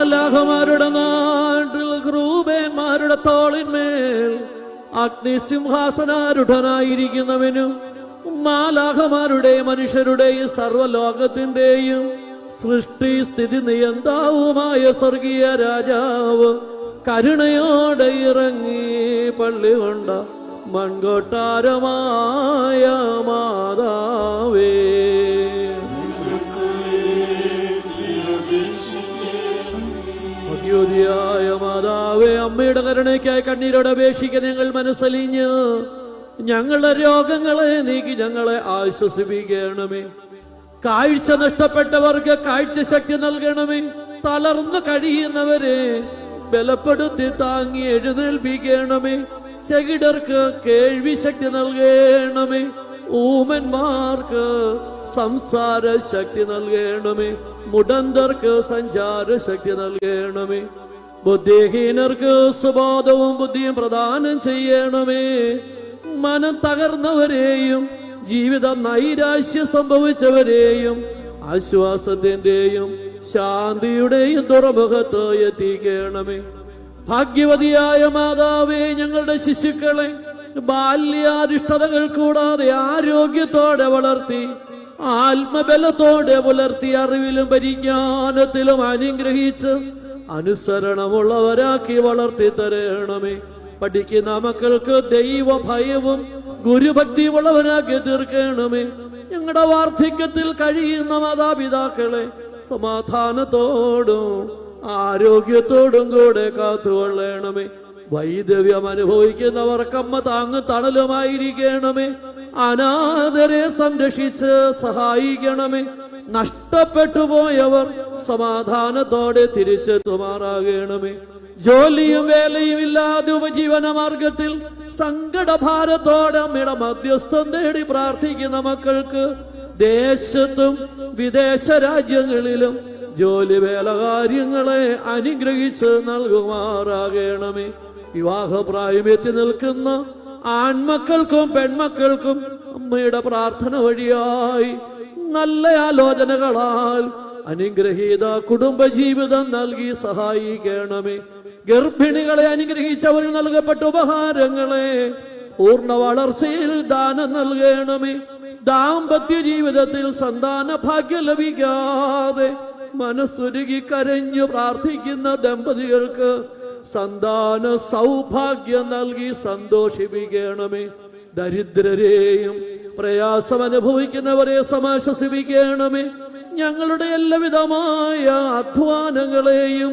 മാലാഖമാരുടെ നാട്ടിൽ ഗ്രൂപേന്മാരുടെ തോളിന്മേൽ അഗ്നിസിംഹാസനാരുഢനായിരിക്കുന്നവനും മാലാഹമാരുടെ മനുഷ്യരുടെയും സർവലോകത്തിന്റെയും സൃഷ്ടി സ്ഥിതി നിയന്താവുമായ സ്വർഗീയ രാജാവ് കരുണയോടെ ഇറങ്ങി പള്ളി കൊണ്ട മൺകൊട്ടാരമായ മാതാവേ. മധ്യോതിയായ മാതാവേ അമ്മയുടെ കരുണയ്ക്കായി കണ്ണീരോടെ അപേക്ഷിക്കാൻ ഞങ്ങൾ മനസ്സലിഞ്ഞ്. ഞങ്ങളുടെ രോഗങ്ങളെ നീക്കി ഞങ്ങളെ ആശ്വസിപ്പിക്കണമേ. കാഴ്ച നഷ്ടപ്പെട്ടവർക്ക് കാഴ്ച ശക്തി നൽകണമേ. തളർന്നു കഴിയുന്നവരെ ബലപ്പെടുത്തി താങ്ങി എഴുന്നേൽപ്പിക്കണമേ. ചെകിടർക്ക് കേൾവി ശക്തി നൽകണമേ. ഊമന്മാർക്ക് സംസാര ശക്തി നൽകണമേ. മുടന്തർക്ക് സഞ്ചാര ശക്തി നൽകണമേ. ബുദ്ധിഹീനർക്ക് സുബോധവും ബുദ്ധിയും പ്രദാനം ചെയ്യണമേ. മനം തകർന്നവരെയും ജീവിത നൈരാശ്യം സംഭവിച്ചവരെയും ആശ്വാസത്തിന്റെയും ശാന്തിയുടെയും തുറമുഖത്ത് എത്തിക്കണമേ. ഭാഗ്യവതിയായ മാതാവേ ഞങ്ങളുടെ ശിശുക്കളെ ബാല്യാരിഷ്ടതകൾ കൂടാതെ ആരോഗ്യത്തോടെ വളർത്തി ആത്മബലത്തോടെ പുലർത്തി അറിവിലും പരിജ്ഞാനത്തിലും അനുഗ്രഹിച്ച് അനുസരണമുള്ളവരാക്കി വളർത്തി തരണമേ. പഠിക്കുന്ന മക്കൾക്ക് ദൈവ ഭയവും ഗുരുഭക്തിയും ഉള്ളവരാക്കി തീർക്കണമേ. ഞങ്ങളുടെ വാർദ്ധക്യത്തിൽ കഴിയുന്ന മാതാപിതാക്കളെ സമാധാനത്തോടും ആരോഗ്യത്തോടും കൂടെ കാത്തുകൊള്ളണമേ. വൈദവ്യം അനുഭവിക്കുന്നവർക്കമ്മ താങ്ങ് തണലുമായിരിക്കണമേ. അനാഥരെ സംരക്ഷിച്ച് സഹായിക്കണമേ. നഷ്ടപ്പെട്ടു പോയവർ സമാധാനത്തോടെ തിരിച്ചെത്തുമാറാകണമേ. ജോലിയും വേലയും ഇല്ലാതെ ഉപജീവന മാർഗത്തിൽ സങ്കടഭാരത്തോടെ അമ്മയുടെ മധ്യസ്ഥം തേടി പ്രാർത്ഥിക്കുന്ന മക്കൾക്ക് ദേശത്തും വിദേശ രാജ്യങ്ങളിലും ജോലി വേല കാര്യങ്ങളെ അനുഗ്രഹിച്ച് നൽകുമാറാകണമേ. വിവാഹപ്രായം എത്തി നിൽക്കുന്ന ആൺമക്കൾക്കും പെൺമക്കൾക്കും അമ്മയുടെ പ്രാർത്ഥന വഴിയായി നല്ല ആലോചനകളാൽ അനുഗ്രഹീത കുടുംബജീവിതം നൽകി സഹായിക്കണമേ. ഗർഭിണികളെ അനുഗ്രഹിച്ചവരിൽ നൽകപ്പെട്ട ഉപഹാരങ്ങളെ പൂർണ വളർച്ചയിൽ ദാനം നൽകണമേ. ദാമ്പത്യ ജീവിതത്തിൽ സന്താന ഭാഗ്യം ലഭിക്കാതെ മനസ്സുരുകി കരഞ്ഞു പ്രാർത്ഥിക്കുന്ന ദമ്പതികൾക്ക് സന്താന സൗഭാഗ്യം നൽകി സന്തോഷിപ്പിക്കണമേ. ദരിദ്രരെയും പ്രയാസം അനുഭവിക്കുന്നവരെ സമാശ്വസിപ്പിക്കണമേ. ഞങ്ങളുടെ എല്ലാവിധമായ അധ്വാനങ്ങളെയും